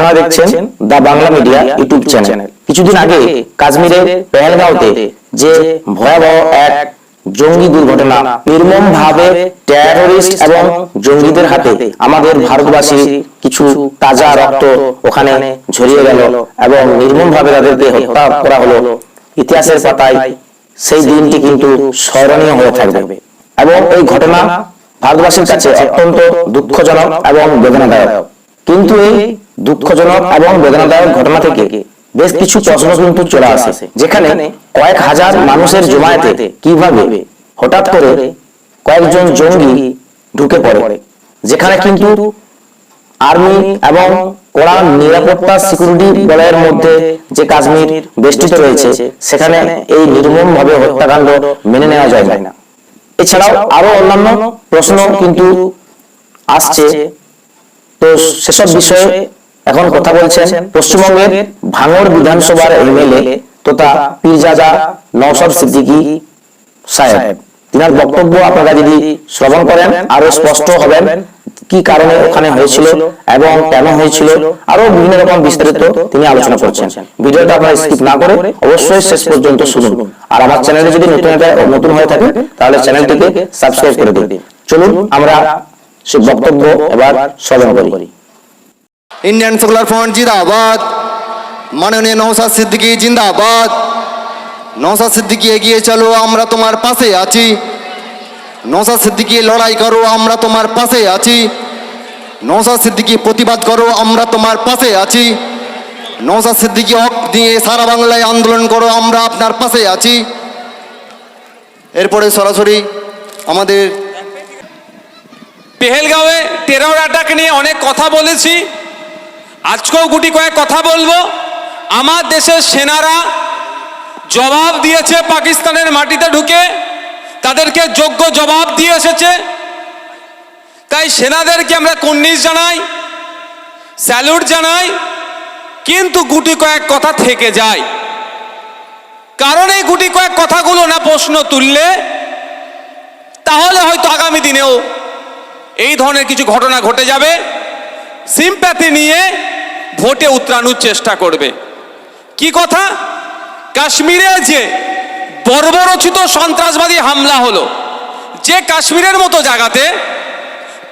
আপনারা দেখছেন the Bangla media YouTube channel কিছুদিন আগে কাশ্মীরের পেহেলগাঁওতে যে ভয়াবহ এক জঙ্গি দুর্ঘটনা নির্মম ভাবে টেরোরিস্ট এবং জঙ্গিদের হাতে আমাদের ভারতবাসী কিছু তাজা রক্ত ওখানে ঝরিয়ে গেল এবং নির্মম ভাবে তাদেরকে হত্যা করা হলো। ইতিহাসের পাতায় সেই দিনটি কিন্তু স্মরণীয় হয়ে থাকবে। এবং এই ঘটনা ভারতবাসীর কাছে অত্যন্ত দুঃখজনক এবং বেদনাদায়ক। কিন্তু এই দুঃখজনক এবং বেদনাদায়ক ঘটনা থেকে বেশ কিছু প্রশ্ন কিন্তু চলে আসে, যেখানে কয়েক হাজার মানুষের জমায়েতে কীভাবে হঠাৎ করে কয়েকজন জঙ্গি ঢুকে পড়ে, যেখানে কিন্তু আর্মি এবং কড়া নিরাপত্তা সিকিউরিটি বলয়ের মধ্যে যে কাশ্মীর বেষ্টিত রয়েছে, সেখানে এই নির্মম ভাবে হত্যাকাণ্ড মেনে নেওয়া যায় না। এছাড়াও আরও অন্যান্য প্রশ্ন কিন্তু আসছে তো সেসব বিষয়ে এখন কথা বলছেন পশ্চিমবঙ্গের ভাঙড় বিধানসভার এমএলএ তথা পীরজাদা নওশাদ সিদ্দিকী সাহেব। তিনার বক্তব্য আপনারা যদি শ্রবণ করেন আরও স্পষ্ট হবেন কি কারণে ওখানে হয়েছিল এবং কেন হয়েছিল আরও বিভিন্ন রকম বিস্তারিত তিনি আলোচনা করছেন। ভিডিওটা আপনারা স্কিপ না করে অবশ্যই শেষ পর্যন্ত শুনুন। আর আমার চ্যানেলে যদি নতুন নতুন হয়ে থাকে তাহলে চ্যানেলটিকে সাবস্ক্রাইব করে দিন। চলুন আমরা সে বক্তব্য এবার স্মরণ করি ইন্ডিয়ান সোলার ফ্রন্ট জিন্দাবাদ। মাননীয় নৌসাদ সিদ্দিকী জিন্দাবাদ। নৌসাদ সিদ্দিকী এগিয়ে চলো, আমরা তোমার পাশে আছি। নৌসাদ সিদ্দিকী, লড়াই করো, আমরা তোমার পাশে আছি। নৌসাদ সিদ্দিকী, প্রতিবাদ করো, আমরা তোমার পাশে আছি। নৌসাদ সিদ্দিকী, হক দিয়ে সারা বাংলায় আন্দোলন করো, আমরা আপনার পাশে আছি। এরপরে সরাসরি আমাদের পেহেলগাঁওয়ে টেরর অ্যাটাক নিয়ে অনেক কথা বলেছি। আজকেও গুটি কয়েক কথা বলব। আমার দেশের সেনারা জবাব দিয়েছে পাকিস্তানের মাটিতে ঢুকে। তাদেরকে যোগ্য জবাব দিয়ে এসেছে। তাই সেনাদেরকে আমরা কন্নিস জানাই, স্যালুট জানাই, কিন্তু গুটি কয়েক কথা থেকে যায়। কারণ এই গুটি কয়েক কথাগুলো না প্রশ্ন তুললে তাহলে হয়তো আগামী দিনেও এই ধরনের কিছু ঘটনা ঘটে যাবে। সিম্প্যাথি নিয়ে ভোটে উতরানোর চেষ্টা করবে। কি কথা? কাশ্মীরে যে বর্বরচিত সন্ত্রাসবাদী হামলা হলো, যে কাশ্মীরের মতো জায়গাতে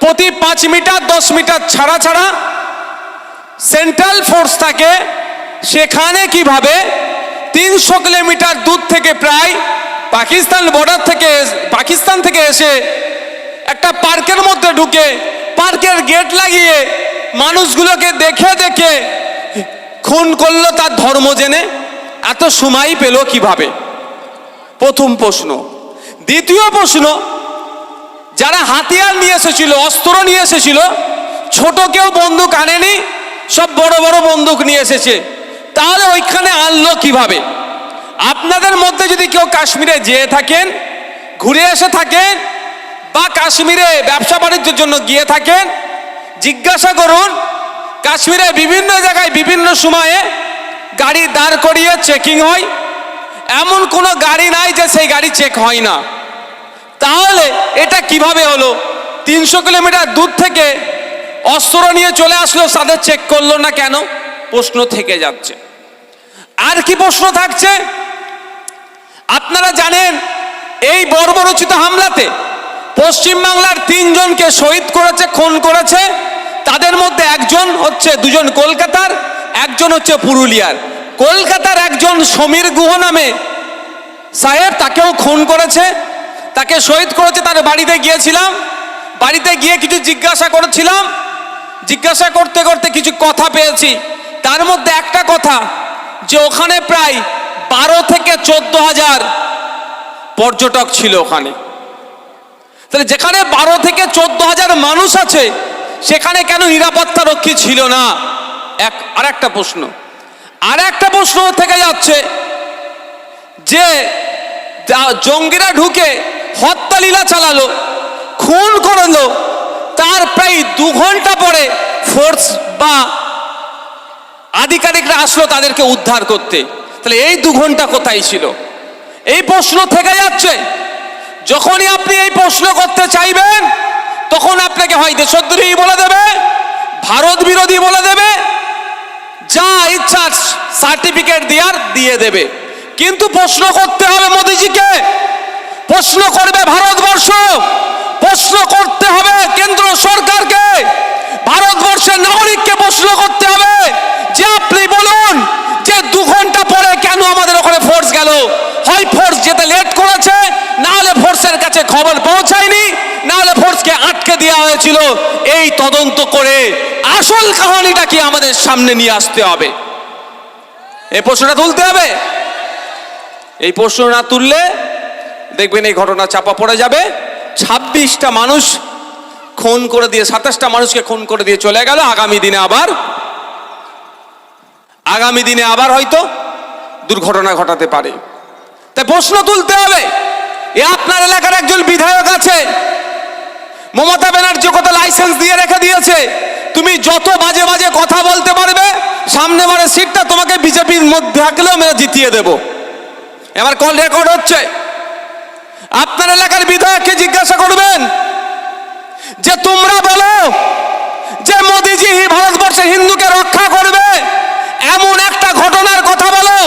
প্রতি পাঁচ মিটার, দশ মিটার ছাড়া ছাড়া সেন্ট্রাল ফোর্স থাকে, সেখানে কীভাবে তিনশো কিলোমিটার দূর থেকে প্রায় পাকিস্তান বর্ডার থেকে পাকিস্তান থেকে এসে একটা পার্কের মধ্যে ঢুকে, পার্কের গেট লাগিয়ে মানুষগুলোকে দেখে দেখে খুন করল তার ধর্ম জেনে। এত সময় পেল কীভাবে? প্রথম প্রশ্ন। দ্বিতীয় প্রশ্ন, যারা হাতিয়ার নিয়ে এসেছিল, অস্ত্র নিয়ে এসেছিল, ছোট কেউ বন্দুক আনেনি, সব বড় বড় বন্দুক নিয়ে এসেছে। তাহলে ওইখানে আনলো কীভাবে? আপনাদের মধ্যে যদি কেউ কাশ্মীরে যেয়ে থাকেন, ঘুরে এসে থাকেন বা কাশ্মীরে ব্যবসা বাণিজ্যের জন্য গিয়ে থাকেন। জিজ্ঞাসা করুন, কাশ্মীরে বিভিন্ন জায়গায় বিভিন্ন সময়ে গাড়ি দাঁড় করিয়ে চেকিং হয়। এমন কোনো গাড়ি নাই যে সেই গাড়ি চেক হয় না। তাহলে এটা কীভাবে হলো? তিনশো কিলোমিটার দূর থেকে অস্ত্র নিয়ে চলে আসলো তাদের চেক করল না কেন? প্রশ্ন থেকে যাচ্ছে। আর কি প্রশ্ন থাকছে? আপনারা জানেন, এই বর্বরচিত হামলাতে পশ্চিমবাংলার তিনজনকে শহীদ করেছে, খুন করেছে। তাদের মধ্যে একজন হচ্ছে দুজন কলকাতার, একজন হচ্ছে পুরুলিয়ার। কলকাতার একজন সমীর গুহ নামে সাহেব, তাকেও খুন করেছে। তাকে শহীদ করেছে, তার বাড়িতে গিয়েছিলাম। বাড়িতে গিয়ে কিছু জিজ্ঞাসা করেছিলাম। জিজ্ঞাসা করতে করতে কিছু কথা পেয়েছি। তার মধ্যে একটা কথা, যে ওখানে প্রায় বারো থেকে চোদ্দ হাজার পর্যটক ছিল ওখানে। তাহলে যেখানে বারো থেকে চোদ্দ হাজার মানুষ আছে, সেখানে কেন নিরাপত্তা রক্ষী ছিল না? এক আর একটা প্রশ্ন। আর একটা প্রশ্ন থেকে যাচ্ছে যে জঙ্গিরা ঢুকে হত্যা লীলা চালালো, খুন করল, তার প্রায় দু ঘণ্টা পরে ফোর্স বা আধিকারিকরা আসলো তাদেরকে উদ্ধার করতে। তাহলে এই দু ঘণ্টা কোথায় ছিল? এই প্রশ্ন থেকে যাচ্ছে যখনই আপনি এই প্রশ্ন করতে চাইবেন, তখন আপনাকে হয় দেশদ্রোহী বলে দেবে, ভারত বিরোধী বলে দেবে, যা ইচ্ছা সার্টিফিকেট দেওয়ার দিয়ে দেবে। কিন্তু প্রশ্ন করতে হবে মোদিজিকে, প্রশ্ন করবে ভারতবর্ষ, প্রশ্ন করতে হবে কেন্দ্র সরকারকে ভারতবর্ষের নাগরিককে প্রশ্ন করতে হবে যে আপনি বলুন যে দু ঘণ্টা পরে কেন আমাদের ওখানে ফোর্স গেল হয় ফোর্স যেতে লেট করেছে না হলে ফোর্সের কাছে খবর পৌঁছায়নি না হলে ফোর্সকে আটকে দেওয়া হয়েছিল এই তদন্ত করে আসল কাহিনীটা কি আমাদের সামনে নিয়ে আসতে হবে? এই প্রশ্নটা তুলতে হবে? এই প্রশ্ন না তুললে দেখবেন এই ঘটনা চাপা পড়ে যাবে। ছাব্বিশটা মানুষ খুন করে দিয়ে, সাতাশটা মানুষকে খুন করে দিয়ে চলে গেল। আগামী দিনে আবার, আগামী দিনে আবার হয়তো দুর্ঘটনা ঘটাতে পারে। তাই প্রশ্ন তুলতে হবে, এ আপনার এলাকার একজন বিধায়ক আছে মমতা ব্যানার্জি কত লাইসেন্স দিয়ে রেখে দিয়েছে। তুমি যত বাজে বাজে কথা বলতে পারবে, সামনে বারে সিটটা তোমাকে বিজেপির মধ্যে থাকলেও আমরা জিতিয়ে দেব। এবার কল রেকর্ড হচ্ছে। আপনার এলাকার বিধায়ককে জিজ্ঞাসা করবেন? যে তোমরা বলো যে মোদিজি ভারতবর্ষের হিন্দুকে রক্ষা করবে, এমন একটা ঘটনার কথা বলো।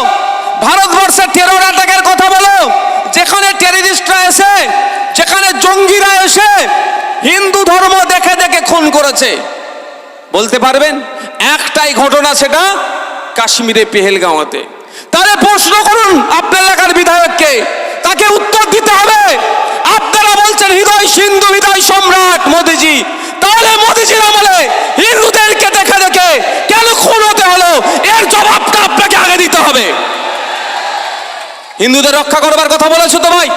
ভারতবর্ষের টেরোর অ্যাটাকের কথা বলো। যেখানে টেররিস্টরা এসে জঙ্গিরা এসে হিন্দু ধর্ম দেখে দেখে খুন করেছে। বলতে পারবেন? একটাই ঘটনা সেটা কাশ্মীরে পেহেলগাঁওতে। তাহলে প্রশ্ন করুন আপনার এলাকার বিধায়ককে। তাকে উত্তর দিতে হবে। আপনারা বলছেন, হৃদয় সিন্ধু, হৃদয় সম্রাট মোদিজি। তাহলে মোদিজির আমলে হিন্দুদেরকে দেখে দেখে কেন খুন হতে হলো? এর জবাবটা আপনাকে আগে দিতে হবে। হিন্দুদের রক্ষা করবার কথা বলেছ তো ভাই?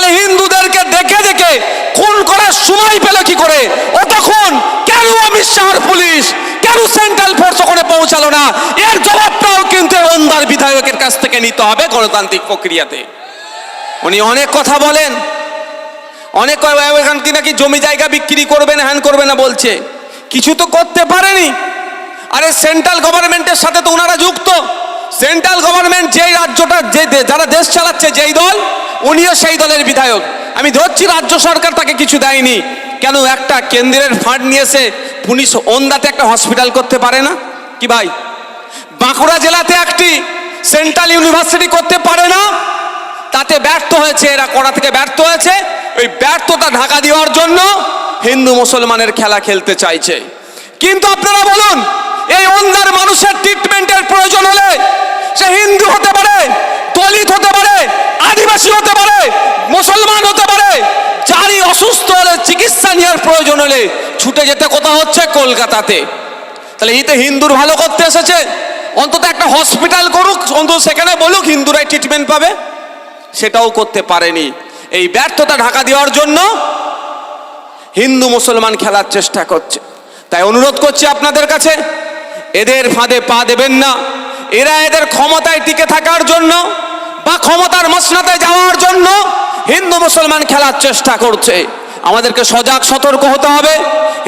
তাহলে হিন্দুদেরকে দেখে দেখে খুন করার সময় পেল কি করে? ও তখন কেন অমিত শাহর পুলিশ? কেন সেন্ট্রাল ফোর্স ওখানে পৌঁছালো না? এর জবাবটাও কিন্তু ওন্দার বিধায়কের কাছ থেকে নিতে হবে গণতান্ত্রিক প্রক্রিয়াতে। উনি অনেক কথা বলেন। অনেক এখান থেকে নাকি জমি জায়গা বিক্রি করবে না হ্যান করবে না বলছে। কিছু তো করতে পারেনি। আরে সেন্ট্রাল গভর্নমেন্টের সাথে তো ওনারা যুক্ত। সেন্ট্রাল গভর্নমেন্ট যেই রাজ্যটা, যে যারা দেশ চালাচ্ছে, যেই দল, উনিও সেই দলের বিধায়ক। আমি ধরছি, রাজ্য সরকার তাকে কিছু দেয়নি। কেন একটা কেন্দ্রের ফান্ড নিয়ে এসে পুলিশ ওন্দাতে একটা হসপিটাল করতে পারে না? কি ভাই? বাঁকুড়া জেলাতে একটি সেন্ট্রাল ইউনিভার্সিটি করতে পারে না? তাতে ব্যর্থ হয়েছে, এরা করা থেকে ব্যর্থ হয়েছে। ওই ব্যর্থতা ঢাকা দেওয়ার জন্য হিন্দু মুসলমানের খেলা খেলতে চাইছে। কিন্তু আপনারা বলুন এই অন্ধার মানুষের ট্রিটমেন্টের প্রয়োজন হলে সে হিন্দু হতে পারে, দলিত হতে পারে, আদিবাসী হতে পারে, মুসলমান হতে পারে, যারই অসুস্থ হলে চিকিৎসা নেওয়ার প্রয়োজন হলে ছুটে যেতে কোথাও হচ্ছে কলকাতাতে। তাহলে ইতে হিন্দুর ভালো করতে এসেছে। অন্তত একটা হসপিটাল করুক, অন্তত সেখানে বলুক হিন্দুরাই ট্রিটমেন্ট পাবে। সেটাও করতে পারেনি। এই ব্যর্থতা ঢাকা দেওয়ার জন্য হিন্দু মুসলমান খেলার চেষ্টা করছে। তাই অনুরোধ করছি আপনাদের কাছে এদের ফাঁদে পা দেবেন না। এরা এদের ক্ষমতায় টিকে থাকার জন্য বা ক্ষমতার মসনাতে যাওয়ার জন্য হিন্দু মুসলমান খেলার চেষ্টা করছে। আমাদেরকে সজাগ সতর্ক হতে হবে।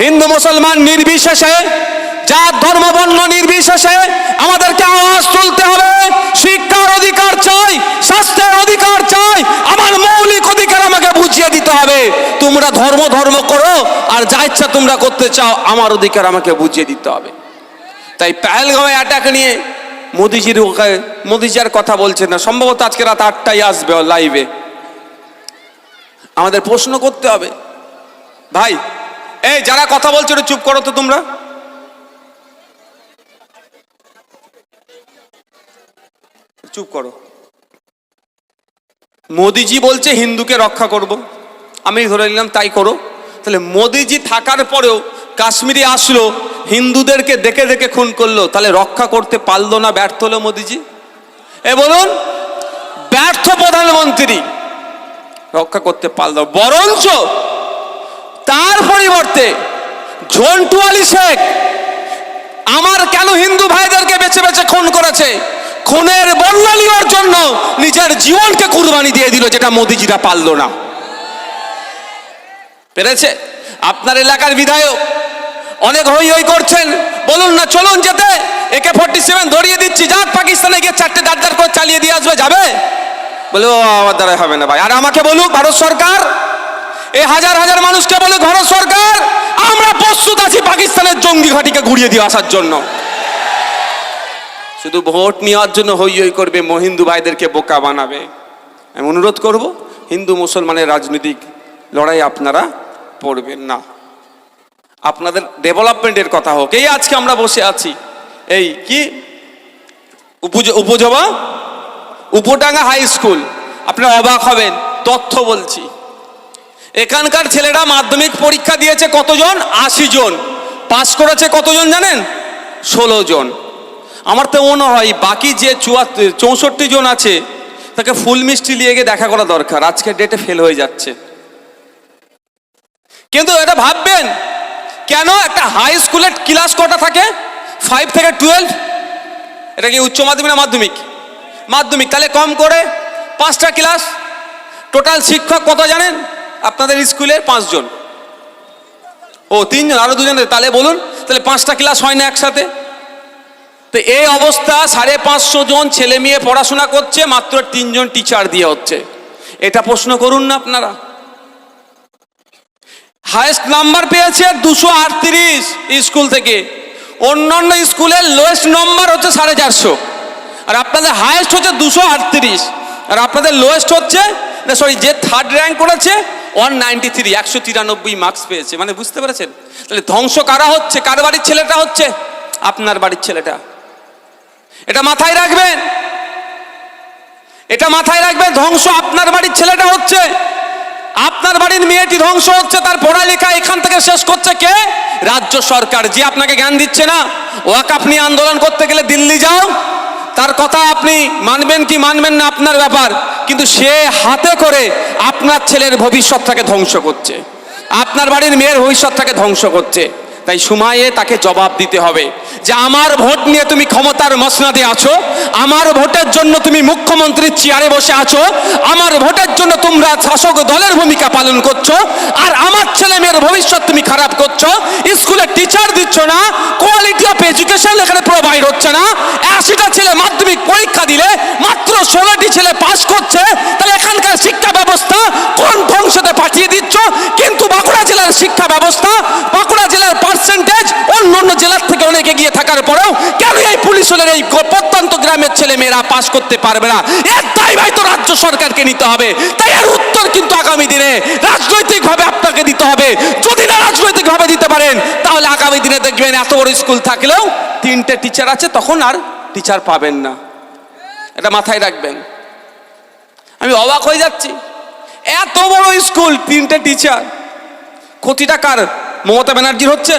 হিন্দু মুসলমান নির্বিশেষে যার ধর্ম, বর্ণ নির্বিশেষে আমাদেরকে আওয়াজ তুলতে হবে। শিক্ষার অধিকার চাই, স্বাস্থ্যের অধিকার চাই, আমার মৌলিক অধিকার আমাকে বুঝিয়ে দিতে হবে। তোমরা ধর্ম ধর্ম করো, আর যা ইচ্ছা তোমরা করতে চাও, আমার অধিকার আমাকে বুঝিয়ে দিতে হবে। তাই পেহেলগাঁওয়ে অ্যাটাক নিয়ে মোদিজির আর কথা বলছে না। সম্ভবত আজকে রাত আটটায় আসবে লাইভে আমাদের প্রশ্ন করতে হবে। ভাই, এই যারা কথা বলছো চুপ করো তো তোমরা। চুপ করো। মোদিজি বলছে হিন্দুকে রক্ষা করব। আমি ধরে নিলাম তাই করো। তাহলে মোদিজি থাকার পরেও কাশ্মীরে আসলো, হিন্দুদেরকে দেখে দেখে খুন করল, তাহলে রক্ষা করতে পারল না, ব্যর্থ হলো মোদিজি। এ বলুন, ব্যর্থ প্রধানমন্ত্রী, রক্ষা করতে পারল বরঞ্চ তার পরিবর্তে ঝন্টু আলী শেখ আমার কেন হিন্দু ভাইদেরকে বেছে বেছে খুন করেছে? খুনের বর্ণনা নেওয়ার জন্য নিজের জীবনকে কুরবানি দিয়ে দিল, যেটা মোদিজিরা পারল না। পেরেছে? আপনার এলাকার বিধায়ক অনেক হই হই করছেন। বলুন না, চলুন যেতে। একে ফোর্টি সেভেন ধরিয়ে দিচ্ছি। যাক, পাকিস্তানে গিয়ে চারটে দাঁত দাঁড় করে চালিয়ে দিয়ে আসবে। যাবে? বলে, ও, আমার দ্বারা হবে না ভাই। আর আমাকে বলুক, ভারত সরকার? এই হাজার হাজার মানুষকে বলুক, ভারত সরকার, আমরা প্রস্তুত আছি পাকিস্তানের জঙ্গি ঘাটিকে ঘুরিয়ে দিয়ে আসার জন্য। শুধু ভোট নেওয়ার জন্য হই হই করবে হিন্দু ভাইদেরকে বোকা বানাবে। আমি অনুরোধ করব, হিন্দু মুসলমানের রাজনৈতিক লড়াই আপনারা পড়বেন না। আপনাদের ডেভেলপমেন্টের কথা হোক, এই আজকে আমরা বসে আছি। এই কি? উপজ- উপজবা? Updanga high school. আপনারা অবাক হবেন, তথ্য বলছি। এখানকার ছেলেরা মাধ্যমিক পরীক্ষা দিয়েছে কতজন? আশি জন। পাস করেছে কতজন জানেন? ষোলো জন। আমার তো মনে হয় বাকি যে চুয়াত্তর চৌষট্টি জন আছে, তাকে ফুল মিষ্টি নিয়ে গিয়ে দেখা করা দরকার। আজকের ডেটে ফেল হয়ে যাচ্ছে। কিন্তু এটা ভাববেন কেন একটা হাই স্কুলের ক্লাস কটা থাকে? ফাইভ থেকে টুয়েলভ এটা কি উচ্চ মাধ্যমিক না মাধ্যমিক? মাধ্যমিক, তাহলে কম করে পাঁচটা ক্লাস টোটাল শিক্ষক কত জানেন? আপনাদের স্কুলে পাঁচজন। ও, তিনজন, আরও দুজন তাহলে বলুন, তাহলে পাঁচটা ক্লাস হয় না একসাথে? তো এই অবস্থা, সাড়ে পাঁচশো জন ছেলে মেয়ে পড়াশোনা করছে, মাত্র তিনজন টিচার দিয়ে হচ্ছে। এটা প্রশ্ন করুন না আপনারা। হায়েস্ট নাম্বার পেয়েছে দুশো আটত্রিশ স্কুল থেকে। অন্যান্য স্কুলের লোয়েস্ট নম্বর হচ্ছে সাড়ে চারশো। আর আপনাদের হায়েস্ট হচ্ছে দুশো আটত্রিশ। আর আপনাদের লোয়েস্ট হচ্ছে, না সরি যে থার্ড র্যাঙ্ক করেছে ওয়ান নাইনটি থ্রি একশো তিরানব্বই মার্কস পেয়েছে। মানে বুঝতে পেরেছেন? তাহলে ধ্বংস কারা হচ্ছে? কার বাড়ির ছেলেটা হচ্ছে? আপনার বাড়ির ছেলেটা। এটা মাথায় রাখবেন। এটা মাথায় রাখবেন, ধ্বংস আপনার বাড়ির ছেলেটা হচ্ছে। আপনার বাড়ির মেয়েটি ধ্বংস হচ্ছে, তার পড়ালেখা এখান থেকে শেষ করছে কে? রাজ্য সরকার। যে আপনাকে জ্ঞান দিচ্ছে না? ওয়াক আপনি আন্দোলন করতে গেলে দিল্লি যাও। তার কথা আপনি মানবেন কি মানবেন না, আপনার ব্যাপার। কিন্তু সে হাতে করে আপনার ছেলের ভবিষ্যৎটাকে ধ্বংস করছে। আপনার বাড়ির মেয়ের ভবিষ্যৎটাকে ধ্বংস করছে। তাই সময়ে তাকে জবাব দিতে হবে যে আমার ভোট নিয়ে তুমি ক্ষমতার মসনাদে আছো, আমার ভোটের জন্য তুমি মুখ্যমন্ত্রীর চেয়ারে বসে আছো, আমার ভোটের জন্য তোমরা শাসক দলের ভূমিকা পালন করছ, আর আমার ছেলে মেয়ের ভবিষ্যৎ তুমি খারাপ করছ স্কুলে টিচার দিচ্ছ না কোয়ালিটি অফ এডুকেশন এখানে প্রোভাইড হচ্ছে না আশিটা ছেলে মাধ্যমিক পরীক্ষা দিলে মাত্র ষোলোটি ছেলে পাস করছে তাহলে এখানকার শিক্ষা ব্যবস্থা কোন ধ্বংসতে পাঠিয়ে দিচ্ছ কিন্তু বাঁকুড়া জেলার শিক্ষা ব্যবস্থা বাঁকুড়া জেলার পার্সেন্টেজ অন্য অন্য জেলার থেকে অনেক এগিয়ে থাকার পরেও কেন এই পুলিশ হলের এই প্রত্যন্ত গ্রামের ছেলে মেয়েরা পাস করতে পারবে না? এর দায় ভাই তো রাজ্য সরকারকে নিতে হবে। তাই এর উত্তর কিন্তু আগামী দিনে রাজনৈতিকভাবে আপনাকে দিতে হবে। যদি না রাজনৈতিকভাবে দিতে পারেন, তাহলে আগামী দিনে দেখবেন এত বড় স্কুল থাকলেও তিনটে টিচার আছে, তখন আর টিচার পাবেন না। এটা মাথায় রাখবেন। আমি অবাক হয়ে যাচ্ছি। এত বড় স্কুল, তিনটে টিচার ক্ষতিটা কার? মমতা ব্যানার্জির হচ্ছে?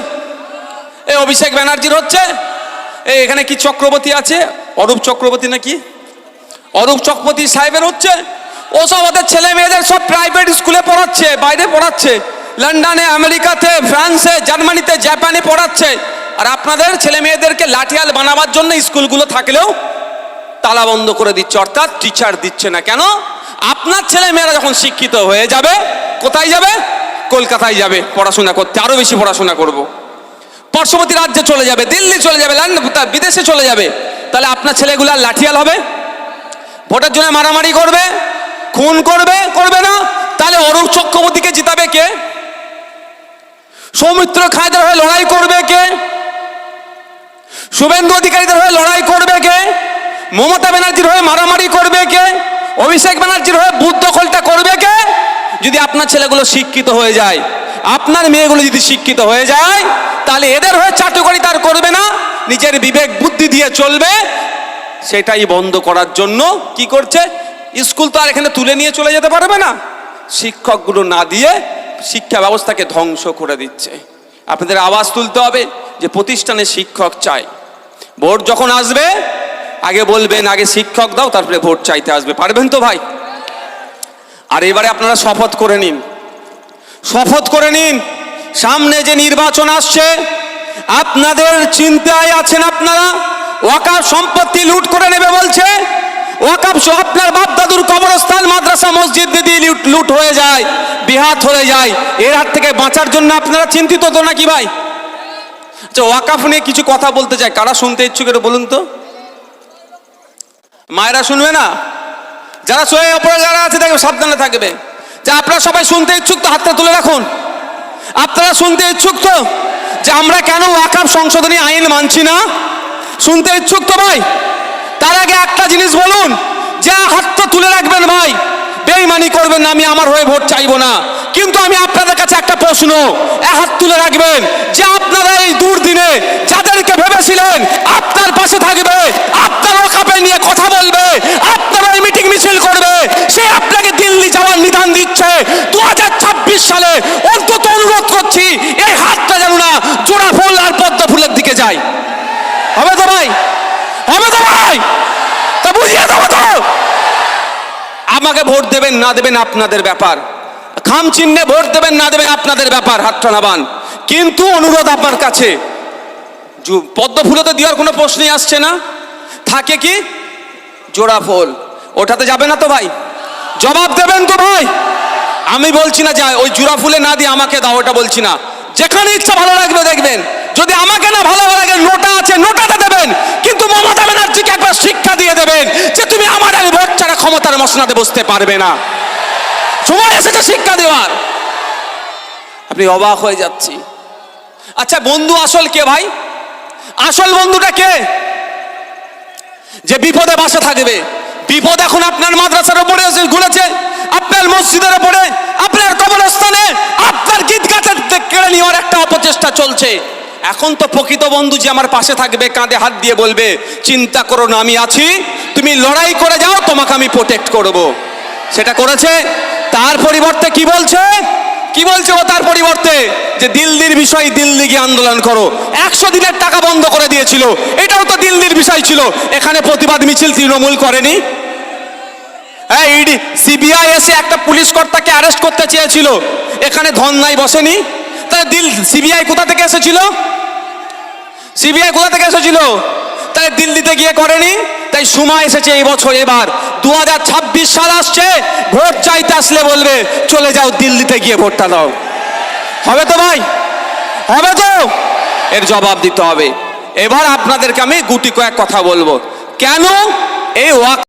এই অভিষেক ব্যানার্জির হচ্ছে। এই এখানে কি চক্রবর্তী আছে? অরূপ চক্রবর্তী নাকি? অরূপ চক্রবর্তী সাহেবের হচ্ছে। ও সব ওদের ছেলে মেয়েদের সব প্রাইভেট স্কুলে পড়াচ্ছে, বাইরে পড়াচ্ছে। লন্ডনে, আমেরিকাতে, ফ্রান্সে, জার্মানিতে, জাপানে পড়াচ্ছে। আর আপনাদের ছেলে মেয়েদেরকে লাঠিয়াল বানাবার জন্য স্কুলগুলো থাকলেও তালা বন্ধ করে দিচ্ছে, অর্থাৎ টিচার দিচ্ছে না। কেন? আপনার ছেলে মেয়েরা যখন শিক্ষিত হয়ে যাবে, কোথায় যাবে? কলকাতায় যাবে পড়াশোনা করতে। আরও বেশি পড়াশোনা করব। পার্শ্ববর্তী রাজ্যে চলে যাবে, দিল্লি চলে যাবে বিদেশে চলে যাবে, তাহলে আপনার ছেলেগুলো আর লাঠিয়াল হবে? ভোটের জন্য মারামারি করবে, খুন করবে করবে না? তাহলে অরূপ চক্রবর্তীকে জিতাবে কে? সৌমিত্র খায়দের হয়ে লড়াই করবে কে? শুভেন্দু অধিকারীদের হয়ে লড়াই করবে কে? মমতা ব্যানার্জির হয়ে মারামারি করবে কে? অভিষেক ব্যানার্জির হয়ে বুদ্ধ খোলটা করবে কে? যদি আপনার ছেলেগুলো শিক্ষিত হয়ে যায় আপনার মেয়েগুলো যদি শিক্ষিত হয়ে যায়, তাহলে এদের হয়ে চাটুকারি তার করবে না, নিজের বিবেক বুদ্ধি দিয়ে চলবে। সেটাই বন্ধ করার জন্য কি করছে? স্কুল তো আর এখানে তুলে নিয়ে চলে যেতে পারবে না। শিক্ষকগুলো না দিয়ে শিক্ষা ব্যবস্থাকে ধ্বংস করে দিচ্ছে। আপনাদের আওয়াজ তুলতে হবে যে প্রতিষ্ঠানে শিক্ষক চাই। ভোট যখন আসবে, আগে বলবেন, আগে শিক্ষক দাও, তারপরে ভোট চাইতে আসবে। পারবেন তো ভাই? আর এবারে আপনারা শপথ করে নিন। শপথ করে নিন। সামনে যে নির্বাচন আসছে, আপনাদের চিন্তায় আছেন আপনারা? ওয়াকাফ সম্পত্তি লুট করে নেবে বলছে। ওয়াকাফ সহ আপনার বাপ দাদুর কবরস্থান, মাদ্রাসা, মসজিদ যদি লুট লুট হয়ে যায়, বিহাত হয়ে যায়, এর হাত থেকে বাঁচার জন্য আপনারা চিন্তিত তো নাকি ভাই? আচ্ছা ওয়াকাফ নিয়ে কিছু কথা বলতে চাই। কারা শুনতে ইচ্ছুক এটা বলুন তো? মায়েরা শুনবে না? যারা শোয়ে ওপরে যারা আছে দেখবে সাবধানে থাকবে। যে আপনারা সবাই শুনতে ইচ্ছুক তো হাতটা তুলে রাখুন। আপনারা শুনতে ইচ্ছুক তো যে আমরা কেন ওয়াকাপ সংশোধনী আইন মানছি না? শুনতে ইচ্ছুক তো ভাই? তার আগে একটা জিনিস বলুন, যে হাতটা তুলে রাখবেন ভাই, বেইমানি করবেন না, আমি আমার হয়ে ভোট চাইব না। কিন্তু আমি আপনাদের কাছে একটা প্রশ্ন হাত তুলে রাখবেন যে আপনারা এই দুর্দিনে যাদেরকে ভেবেছিলেন আপনার পাশে থাকবে আপনার ওকাপে নিয়ে কথা বলবে, আপনারা মিটিং মিছিল করবে, সে আপনাকে দিল্লি যাওয়ার নিধান দিচ্ছে। দু হাজার ছাব্বিশ সালে অন্তত অনুরোধ করছি এই হাতটা যেন না জোড়া ফুল আর পদ্ম ফুলের দিকে যায়। হবে তো ভাই? হবে তো ভাই? তা বুঝিয়ে দেবো তো। আমাকে ভোট দেবেন, না দেবেন আপনাদের ব্যাপার। খাম চিহ্নে ভোট দেবেন, না দেবেন, আপনাদের ব্যাপার, হাতটা নাবান। কিন্তু অনুরোধ আপনার কাছে। জু- পদ্ম ফুলে তো দেওয়ার কোনো প্রশ্নই আসছে না? থাকে কি? জোড়া ফুল। ওটাতে যাবে না তো ভাই? জবাব দেবেন তো ভাই? আমি বলছি না যে ওই জোড়া ফুলে না দিয়ে আমাকে দাও, ওটা বলছি না। যেখানে ইচ্ছা ভালো লাগবে দেখবেন। যদি আমাকে না ভালো লাগে, নোটা আছে নোটাটা দেবেন। কিন্তু মমতা ব্যানার্জিকে একবার শিক্ষা দিয়ে দেবেন যে তুমি আমার আর ভোট ছাড়া ক্ষমতার মসনাতে বসতে পারবে না। সময় এসেছে শিক্ষা দেওয়ার। আপনি অবাক হয়ে যাচ্ছি। আচ্ছা বন্ধু আসল কে ভাই? আসল বন্ধুটা কে? যে বিপদে বাসা থাকবে। বিপদ এখন আপনার মাদ্রাসার উপরে ঘুরেছে, আপনার মসজিদের উপরে আপনার কবরস্থানে, আপনার গীত গাছের কেড়ে নেওয়ার একটা অপচেষ্টা চলছে। এখন তো প্রকৃত বন্ধু যে আমার পাশে থাকবে, কাঁধে হাত দিয়ে বলবে, চিন্তা করো না, আমি আছি। তুমি লড়াই করে যাও, তোমাকে আমি প্রোটেক্ট করব। সেটা করেছে। তার পরিবর্তে কি বলছে? কি বলছে ও তার পরিবর্তে? যে দিল্লির বিষয় দিল্লি গিয়ে আন্দোলন করো। একশো দিনের টাকা বন্ধ করে দিয়েছিল। এটাও তো দিল্লির বিষয় ছিল। এখানে প্রতিবাদ মিছিল তৃণমূল করেনি। হ্যাঁ ইডি, সিবিআই এসে একটা পুলিশ কর্তাকে অ্যারেস্ট করতে চেয়েছিল। এখানে ধন্যায় বসেনি। তাহলে দিল, সিবিআই কোথা থেকে এসেছিল? সিবিআই কোথা থেকে এসেছিল? তাই দিল্লিতে গিয়ে করেনি, তাই সময় এসেছে এই বছর এবার। দু হাজার ছাব্বিশ সাল আসছে, ভোট চাইতে আসলে বলবে, চলে যাও দিল্লিতে গিয়ে ভোটটা দাও হবে তো ভাই? হবে তো? এর জবাব দিতে হবে। এবার আপনাদেরকে আমি গুটি কয়েক কথা বলব। কেন এই ওয়াক